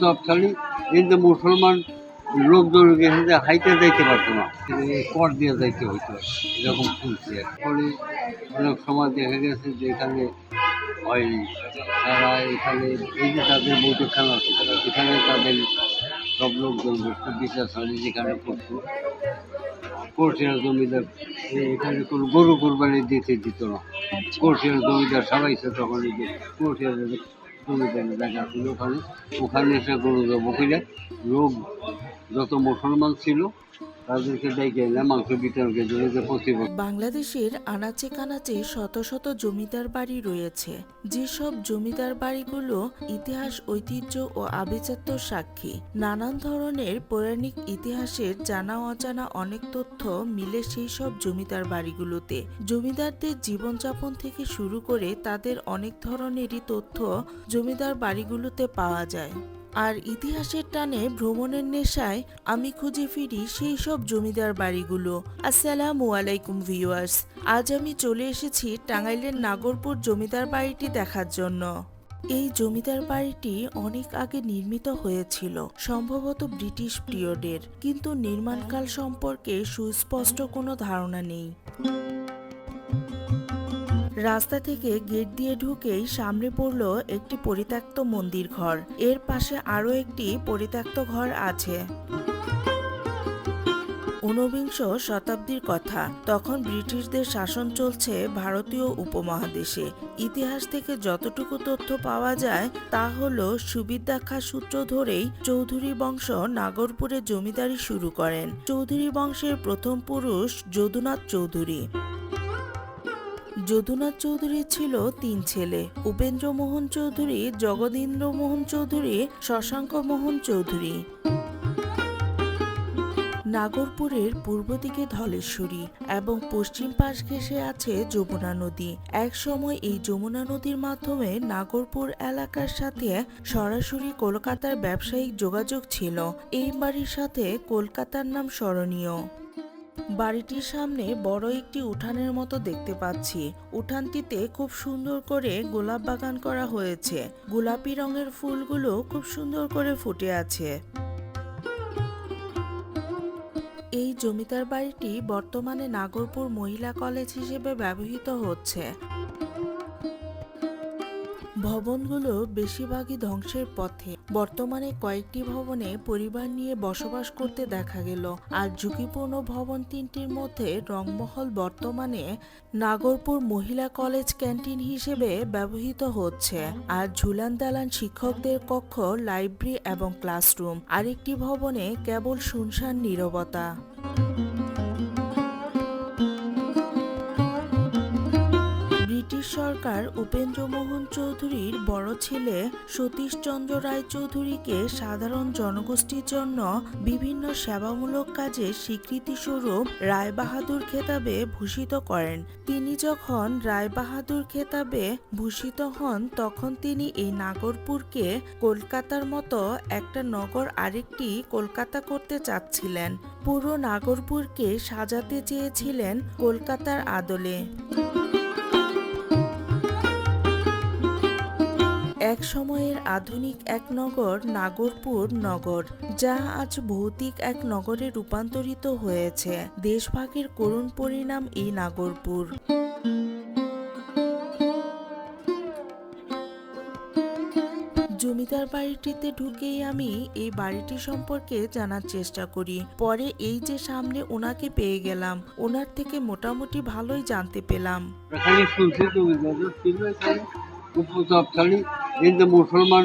প্রতাপশালী কিন্তু মুসলমান লোকজন এখানে হাইতে যাইতে পারতো না কর দিয়ে যাইতে হইতো এরকম শুনছি কি। অনেক সময় দেখা গেছে যে এখানে ওই তারা এখানে এই যে তাদের বৈঠকখানা আছে এখানে তাদের সব লোকজন বসতো বিচার সালি যেখানে করতো কোর্টের জমিদার এখানে কোনো গরু কোরবানি দিতে দিত না। কোর্টের জমিদার সবাই সে তখন এই যে কোর্টের দেখা ছিল ওখানে ওখানে এসে গরু জব করে লোক যত মুসলমান ছিল বাংলাদেশের আনাচে কানাচে শত শত জমিদার বাড়ি রয়েছে। যেসব জমিদার বাড়িগুলো ইতিহাস, ঐতিহ্য ও আভিজাত্যর সাক্ষী, নানান ধরনের পৌরাণিক ইতিহাসের জানা অজানা অনেক তথ্য মিলে সেই সব জমিদার বাড়িগুলোতে। জমিদারদের জীবনযাপন থেকে শুরু করে তাদের অনেক ধরনেরই তথ্য জমিদার বাড়িগুলোতে পাওয়া যায়। আর ইতিহাসের টানে ভ্রমণের নেশায় আমি খুঁজে ফিরি সেই সব জমিদার বাড়িগুলো। আসসালামু আলাইকুম, ভিউয়ার্স। আজ আমি চলে এসেছি টাঙ্গাইলের নাগরপুর জমিদার বাড়িটি দেখার জন্য। এই জমিদার বাড়িটি অনেক আগে নির্মিত হয়েছিল, সম্ভবত ব্রিটিশ পিরিয়ডের, কিন্তু নির্মাণকাল সম্পর্কে সুস্পষ্ট কোনো ধারণা নেই। রাস্তা থেকে গেট দিয়ে ঢুকেই সামনে পড়ল একটি পরিত্যক্ত মন্দির ঘর। এর পাশে আরও একটি পরিত্যক্ত ঘর আছে। ঊনবিংশ শতাব্দীর কথা। তখন ব্রিটিশদের শাসন চলছে ভারতীয় উপমহাদেশে। ইতিহাস থেকে যতটুকু তথ্য পাওয়া যায়, তা হলো সুবিদ্যাখা সূত্র ধরেই চৌধুরী বংশ নাগরপুরে জমিদারি শুরু করেন। চৌধুরী বংশের প্রথম পুরুষ যদুনাথ চৌধুরী। যদুনাথ চৌধুরী ছিল তিন ছেলে। উপেন্দ্র মোহন চৌধুরী জগদীন্দ্র মোহন চৌধুরী, শশাঙ্ক মোহন চৌধুরী। নাগরপুরের পূর্ব দিকে ধলেশ্বরী এবং পশ্চিম পাশ ঘেঁষে আছে যমুনা নদী। এক সময় এই যমুনা নদীর মাধ্যমে নাগরপুর এলাকার সাথে সরাসরি কলকাতার ব্যবসায়িক যোগাযোগ ছিল। এই বাড়ির সাথে কলকাতার নাম স্মরণীয়। বাড়িটির সামনে বড় একটি উঠানের মতো দেখতে পাচ্ছি। উঠানটিতে খুব সুন্দর করে গোলাপ বাগান করা হয়েছে। গোলাপি রঙের ফুলগুলো খুব সুন্দর করে ফুটে আছে। এই জমিদার বাড়িটি বর্তমানে নাগরপুর মহিলা কলেজ হিসেবে ব্যবহৃত হচ্ছে। ভবনগুলো বেশিরভাগই ধ্বংসের পথে। বর্তমানে কয়েকটি ভবনে পরিবার নিয়ে বসবাস করতে দেখা গেল। আর ঝুঁকিপূর্ণ ভবন তিনটির মধ্যে রংমহল বর্তমানে নাগরপুর মহিলা কলেজ ক্যান্টিন হিসেবে ব্যবহৃত হচ্ছে। আর ঝুলান দালান শিক্ষকদের কক্ষ, লাইব্রেরি এবং ক্লাসরুম। আরেকটি ভবনে কেবল শুনশান নীরবতা। সরকার উপেন্দ্রমোহন চৌধুরীর বড় ছেলে সতীশচন্দ্র রায় চৌধুরীকে সাধারণ জনগোষ্ঠীর জন্য বিভিন্ন সেবামূলক কাজে স্বীকৃতিস্বরূপ রায়বাহাদুর খেতাবে ভূষিত করেন। তিনি যখন রায়বাহাদুর খেতাবে ভূষিত হন, তখন তিনি এই নাগরপুরকে কলকাতার মতো একটা নগর আরেকটি কলকাতা করতে চাচ্ছিলেন। পুরো নাগরপুরকে সাজাতে চেয়েছিলেন কলকাতার আদলে। এক সময়ের আধুনিক এক নগর নাগরপুর নগর, যা আজ ভৌতিক এক নগরে রূপান্তরিত হয়েছে। দেশভাগের করুণ পরিণাম এই নাগরপুর। জমিদার বাড়িটিতে ঢুকেই আমি এই বাড়িটি সম্পর্কে জানার চেষ্টা করি। পরে এই যে সামনে ওনাকে পেয়ে গেলাম, ওনার থেকে মোটামুটি ভালোই জানতে পেলাম। এখানে প্রতাপশালী কিন্তু মুসলমান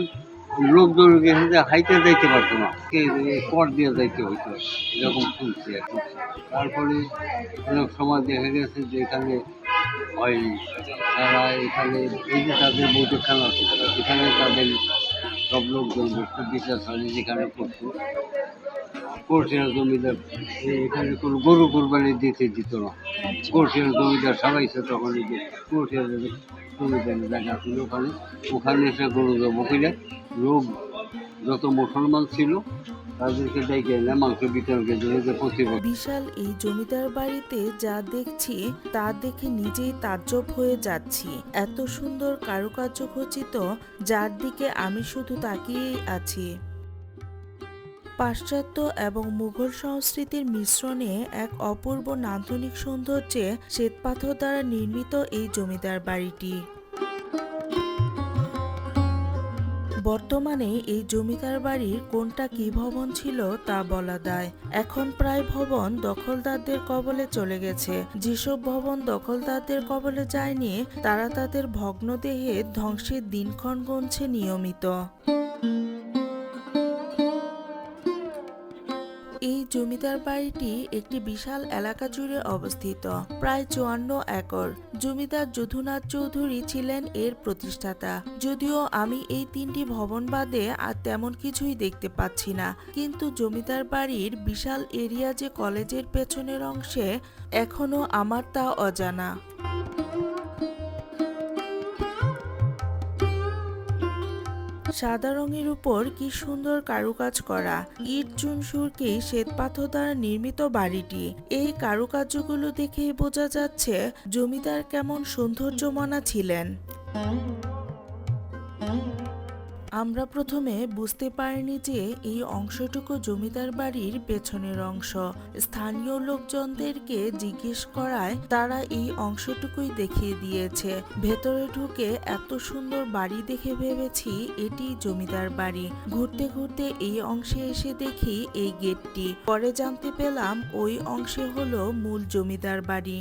লোকজন এখানে হাইতে যাইতে পারতো না কর দিয়ে যাইতে হইতো, এরকম শুনছি কি। তারপরে অনেক সময় দেখা গেছে যে এখানে ওই তারা এখানে এই যে তাদের বৈঠকখানা আছে, এখানে তাদের সব লোকজন বিচার সালি যেখানে করতো কোর্টের জমিদার এখানে কোনো গরু কোরবানি দিতে দিত না। কোর্টের জমিদার সবাই সে তখন এই যে কোর্টের জমিদারের জায়গা ছিল ওখানে। ওখানে এসে গরু জব করে লোক যত মুসলমান ছিল তাদেরকে ডেকে মাংস বিতরণের জন্য যে প্রতি বিশাল এই জমিদার বাড়িতে যা দেখছি তা দেখে নিজেই তাজ্জব হয়ে যাচ্ছি। এত সুন্দর কারুকার্য খচিত যার দিকে আমি শুধু তাকিয়েই আছি। পাশ্চাত্য এবং মুঘল সংস্কৃতির মিশ্রণে এক অপূর্ব নান্দনিক সৌন্দর্যে শ্বেতপাথর দ্বারা নির্মিত এই জমিদার বাড়িটি। বর্তমানে এই জমিদার বাড়ির কোনটা কি ভবন ছিল তা বলা দায়। এখন প্রায় ভবন দখলদারদের কবলে চলে গেছে। যেসব ভবন দখলদারদের কবলে যায়নি, তারা তাদের ভগ্নদেহে ধ্বংসের দিনক্ষণ গুনছে নিয়মিত। জমিদার বাড়িটি একটি বিশাল এলাকা জুড়ে অবস্থিত। প্রায় চুয়ান্ন একর। জমিদার যদুনাথ চৌধুরী ছিলেন এর প্রতিষ্ঠাতা। যদিও আমি এই তিনটি ভবন বাদে আর তেমন কিছুই দেখতে পাচ্ছি না। কিন্তু জমিদার বাড়ির বিশাল এরিয়া যে কলেজের পেছনের অংশে, এখনও আমার তা অজানা। সাদা রঙের উপর কি সুন্দর কারুকাজ করা। ইট চুন সুরকি শ্বেতপাথর দ্বারা নির্মিত বাড়িটি। এই কারুকার্যগুলো দেখেই বোঝা যাচ্ছে জমিদার কেমন সৌন্দর্যমনা ছিলেন। আমরা প্রথমে বুঝতে পারিনি যে এই অংশটুকু জমিদার বাড়ির পেছনের অংশ। স্থানীয় লোকজনদেরকে জিজ্ঞেস করায় তারা এই অংশটুকুই দেখিয়ে দিয়েছে। ভেতরে ঢুকে এত সুন্দর বাড়ি দেখে ভেবেছি এটি জমিদার বাড়ি। ঘুরতে ঘুরতে এই অংশে এসে দেখি এই গেটটি। পরে জানতে পেলাম ওই অংশে হলো মূল জমিদার বাড়ি।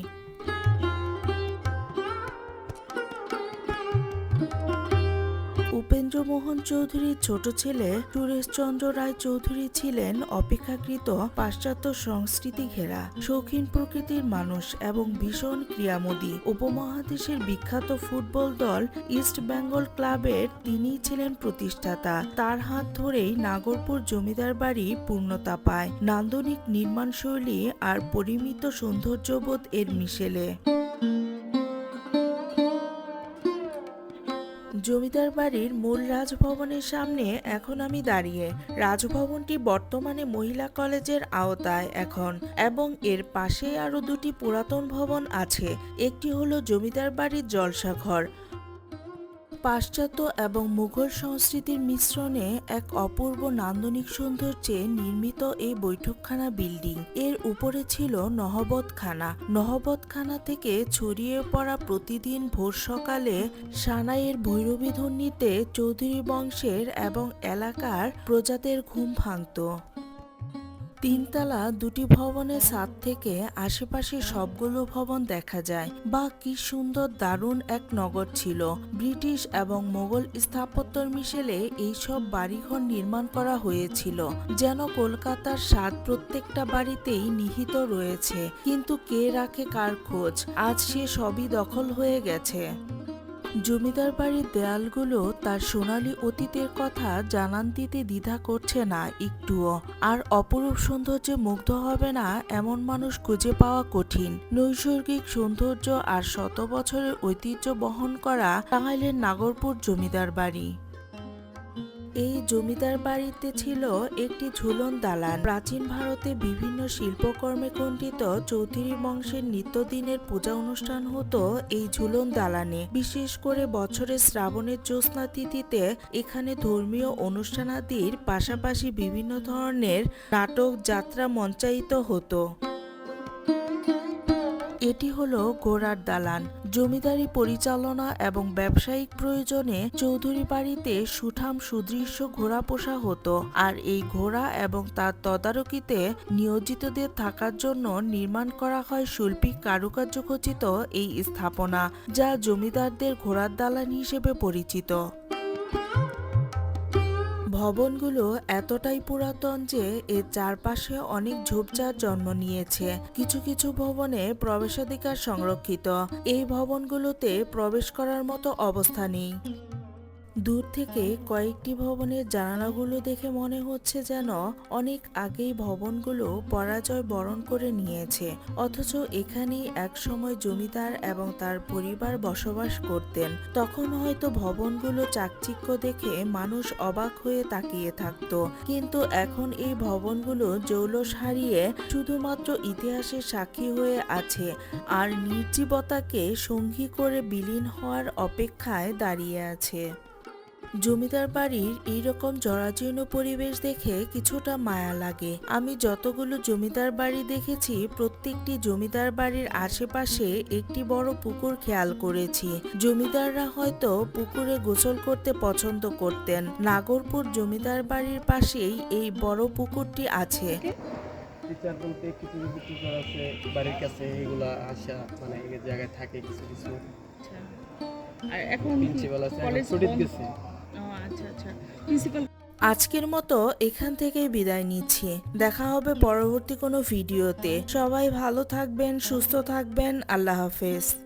উপেন্দ্রমোহন চৌধুরীর ছোট ছেলে সুরেশচন্দ্র রায় চৌধুরী ছিলেন অপেক্ষাকৃত পাশ্চাত্য সংস্কৃতি ঘেরা, শৌখিন প্রকৃতির মানুষ এবং ভীষণ ক্রিয়ামোদী উপমহাদেশের বিখ্যাত ফুটবল দল ইস্ট বেঙ্গল ক্লাবের তিনিই ছিলেন প্রতিষ্ঠাতা। তার হাত ধরেই নাগরপুর জমিদার বাড়ি পূর্ণতা পায়। নান্দনিক নির্মাণশৈলী আর পরিমিত সৌন্দর্যবোধ এর মিশেলে। জমিদার বাড়ির মূল রাজভবনের সামনে এখন আমি দাঁড়িয়ে। রাজভবনটি বর্তমানে মহিলা কলেজের আওতায় এখন এবং এর পাশে আরও দুটি পুরাতন ভবন আছে। একটি হলো জমিদার বাড়ির জলসাঘর পাশ্চাত্য এবং মুঘল সংস্কৃতির মিশ্রণে এক অপূর্ব নান্দনিক সৌন্দর্যে নির্মিত এই বৈঠকখানা বিল্ডিং। এর উপরে ছিল নহবতখানা। নহবতখানা থেকে ছড়িয়ে পড়া প্রতিদিন ভোর সকালে সানাইয়ের ভৈরবী ধ্বনিতে চৌধুরী বংশের এবং এলাকার প্রজাদের ঘুম ভাঙত। তিনতলা দুটি ভবনের ছাদ থেকে আশেপাশে সবগুলো ভবন দেখা যায়। বা কি সুন্দর, দারুণ এক নগর ছিল। ব্রিটিশ এবং মোগল স্থাপত্যর মিশেলে এইসব বাড়িঘর নির্মাণ করা হয়েছিল, যেন কলকাতার স্বাদ প্রত্যেকটা বাড়িতেই নিহিত রয়েছে। কিন্তু কে রাখে কার খোঁজ? আজ সে সবই দখল হয়ে গেছে। জমিদার বাড়ির দেয়ালগুলো তার সোনালি অতীতের কথা জানান দিতে দ্বিধা করছে না একটুও। আর অপরূপ সৌন্দর্যে মুগ্ধ হবে না এমন মানুষ খুঁজে পাওয়া কঠিন। নৈসর্গিক সৌন্দর্য আর শত বছরের ঐতিহ্য বহন করা টাঙ্গাইলের নাগরপুর জমিদার বাড়ি। এই জমিদার বাড়িতে ছিল একটি ঝুলন দালান। প্রাচীন ভারতে বিভিন্ন শিল্পকর্মে খণ্ডিত চৌধুরী বংশের নিত্যদিনের পূজা অনুষ্ঠান হতো এই ঝুলন দালানে। বিশেষ করে বছরের শ্রাবণের জ্যোৎস্না তিথিতে এখানে ধর্মীয় অনুষ্ঠানাদির পাশাপাশি বিভিন্ন ধরনের নাটক যাত্রা মঞ্চায়িত হতো। এটি হলো ঘোড়ার দালান, জমিদারি পরিচালনা এবং ব্যবসায়িক প্রয়োজনে চৌধুরী বাড়িতে সুঠাম সুদৃশ্য ঘোড়া পোষা হতো। আর এই ঘোড়া এবং তার তদারকিতে নিয়োজিতদের থাকার জন্য নির্মাণ করা হয় শৈল্পিক কারুকার্য খচিত এই স্থাপনা, যা জমিদারদের ঘোড়ার দালান হিসেবে পরিচিত। ভবনগুলো এতটাই পুরাতন যে এর চারপাশে অনেক ঝোপঝাড় জন্ম নিয়েছে। কিছু কিছু ভবনে প্রবেশাধিকার সংরক্ষিত। এই ভবনগুলোতে প্রবেশ করার মতো অবস্থা নেই। দূর থেকে কয়েকটি ভবনের জানালাগুলো দেখে মনে হচ্ছে যেন অনেক আগেই ভবনগুলো পরাজয় বরণ করে নিয়েছে। অথচ এখানেই একসময় জমিদার এবং তার পরিবার বসবাস করতেন। তখন হয়তো ভবনগুলো চাকচিক্য দেখে মানুষ অবাক হয়ে তাকিয়ে থাকতো। কিন্তু এখন এই ভবনগুলো জৌলস হারিয়ে শুধুমাত্র ইতিহাসের সাক্ষী হয়ে আছে আর নির্জীবতাকে সঙ্গী করে বিলীন হওয়ার অপেক্ষায় দাঁড়িয়ে আছে। জমিদার বাড়ির এইরকম জরাজীর্ণ পরিবেশ দেখে কিছুটা মায়া লাগে। আমি যতগুলো জমিদার বাড়ি দেখেছি প্রত্যেকটি জমিদার বাড়ির আশেপাশে একটি বড় পুকুর খেয়াল করেছি। জমিদাররা হয়তো পুকুরে গোসল করতে পছন্দ করতেন। নাগরপুর জমিদার বাড়ির পাশেই এই বড় পুকুরটি আছে। টিচার বলতে কিছু কিছু টিচার আছে বাড়ির কাছে এগুলা আসা মানে এই জায়গায় থাকে কিছু কিছু। আচ্ছা। আর এখন প্রিন্সিপাল আছে কলেজ ছুটিতে গেছে। আচ্ছা আচ্ছা। আজকের মতো এখান থেকে বিদায় নিচ্ছি। দেখা হবে পরবর্তী কোনো ভিডিওতে। সবাই ভালো থাকবেন, সুস্থ থাকবেন। আল্লাহ হাফেজ।